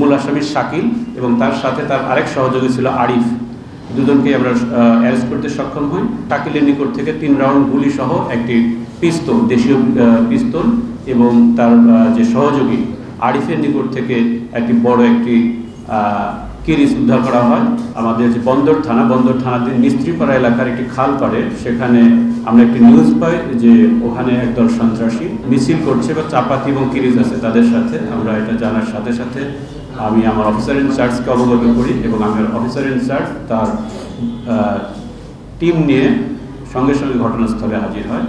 মূল আসামি শাকিল এবং তার সাথে তার আরেক সহযোগী ছিল আরিফ। দুজনকে আমরা অ্যারেস্ট করতে সক্ষম হই। শাকিলের নিকট থেকে তিন রাউন্ড গুলি সহ একটি পিস্তল, দেশীয় পিস্তল এবং তার যে সহযোগী আরিফের নিকট থেকে একটি বড় একটি কিরিস উদ্ধার করা হয়। আমাদের যে বন্দর থানা, বন্দর থানাতে মিস্ত্রিপাড়া এলাকার একটি খাল পাড়ে, সেখানে আমরা একটি নিউজ পাই যে ওখানে একদল সন্ত্রাসী মিছিল করছে বা চাপাতি এবং কিরিজ আছে তাদের সাথে। আমরা এটা জানার সাথে সাথে আমি আমার অফিসার ইনচার্জকে অবগত করি এবং আমার অফিসার ইনচার্জ তার টিম নিয়ে সঙ্গে সঙ্গে ঘটনাস্থলে হাজির হয়।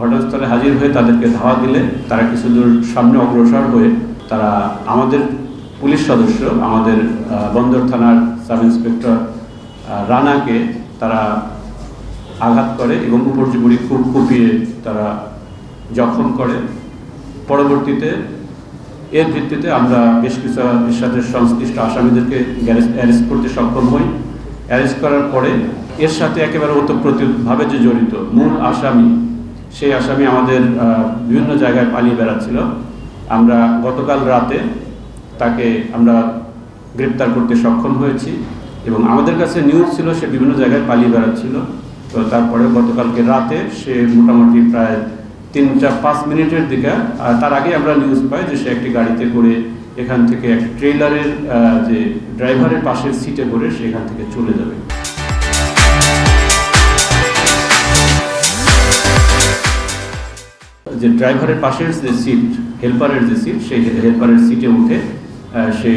ঘটনাস্থলে হাজির হয়ে তাদেরকে ধাওয়া দিলে তারা কিছু দূর সামনে অগ্রসর হয়ে তারা আমাদের পুলিশ সদস্য, আমাদের বন্দর থানার সাব ইন্সপেক্টর রানাকে তারা আঘাত করে এবং উপর্যুপুরি খুব কুপিয়ে তারা জখম করে। পরবর্তীতে এর ভিত্তিতে আমরা বেশ কিছু সাথে সংশ্লিষ্ট আসামিদেরকে অ্যারেস্ট করতে সক্ষম হই। অ্যারেস্ট করার পরে এর সাথে একেবারে ওতপ্রোতভাবে যে জড়িত মূল আসামি, সেই আসামি আমাদের বিভিন্ন জায়গায় পালিয়ে বেড়াচ্ছিল। আমরা গতকাল রাতে তাকে আমরা গ্রেপ্তার করতে সক্ষম হয়েছি এবং আমাদের কাছে নিউজ ছিল সে বিভিন্ন জায়গায় পালিয়ে বেড়াচ্ছিল। তো তারপরে গতকালকে রাতে সে মোটামুটি প্রায় তিনটা পাঁচ মিনিটের দিকে তার আগে আমরা নিউজ পাই যে সে একটি গাড়িতে করে এখান থেকে এক ট্রেলারের যে ড্রাইভারের পাশের সিটে করে সে এখান থেকে চলে যাবে। যে ড্রাইভারের পাশের যে সিট হেল্পারের যে সিট সেই হেল্পারের সিটে উঠে সে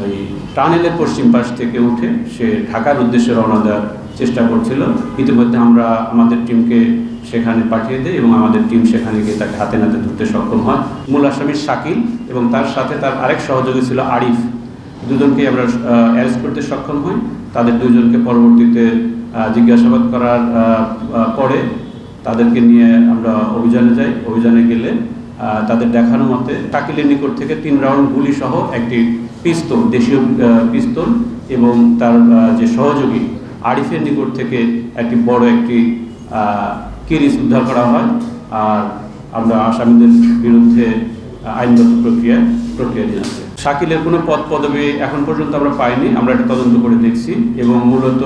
ওই টানেলের পশ্চিম পাশ থেকে উঠে সে ঢাকার উদ্দেশ্যে রওনা দেওয়ার চেষ্টা করছিল। ইতিমধ্যে আমরা আমাদের টিমকে সেখানে পাঠিয়ে দেয় এবং আমাদের টিম সেখানে গিয়ে তাকে হাতে নাতে ধরতে সক্ষম হয়। মূল আসামি শাকিল এবং তার সাথে তার আরেক সহযোগী ছিল আরিফ। দুজনকে আমরা অ্যারেস্ট করতে সক্ষম হই। তাদের দুজনকে পরবর্তীতে জিজ্ঞাসাবাদ করার পরে তাদেরকে নিয়ে আমরা অভিযানে যাই। অভিযানে গেলে তাদের দেখানো মতে শাকিলের নিকট থেকে তিন রাউন্ড গুলি সহ একটি পিস্তল, দেশীয় পিস্তল এবং তার যে সহযোগী আরিফের নিকট থেকে একটি বড় একটি কিরিস উদ্ধার করা হয় আর আমরা আসামিদের বিরুদ্ধে আইনগত প্রক্রিয়া প্রক্রিয়া আছে শাকিলের কোনো পদ পদবি এখন পর্যন্ত আমরা পাইনি, আমরা এটা তদন্ত করে দেখছি এবং মূলত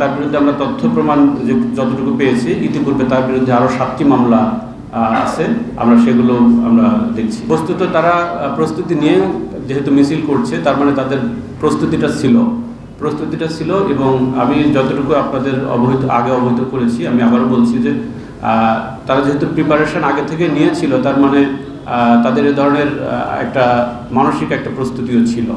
তার বিরুদ্ধে আমরা তথ্য প্রমাণ যে যতটুকু পেয়েছি, ইতিপূর্বে তার বিরুদ্ধে আরও সাতটি মামলা আছে, আমরা সেগুলো আমরা দেখছি। বস্তুত তারা প্রস্তুতি নিয়ে যেহেতু মিছিল করছে, তার মানে তাদের প্রস্তুতিটা ছিল। প্রস্তুতিটা ছিল এবং আমি যতটুকু আপনাদের অবহিত আগে অবহিত করেছি, আমি আবারও বলছি যে তারা যেহেতু প্রিপারেশন আগে থেকে নিয়েছিল, তার মানে তাদের এ ধরনের একটা মানসিক একটা প্রস্তুতিও ছিল।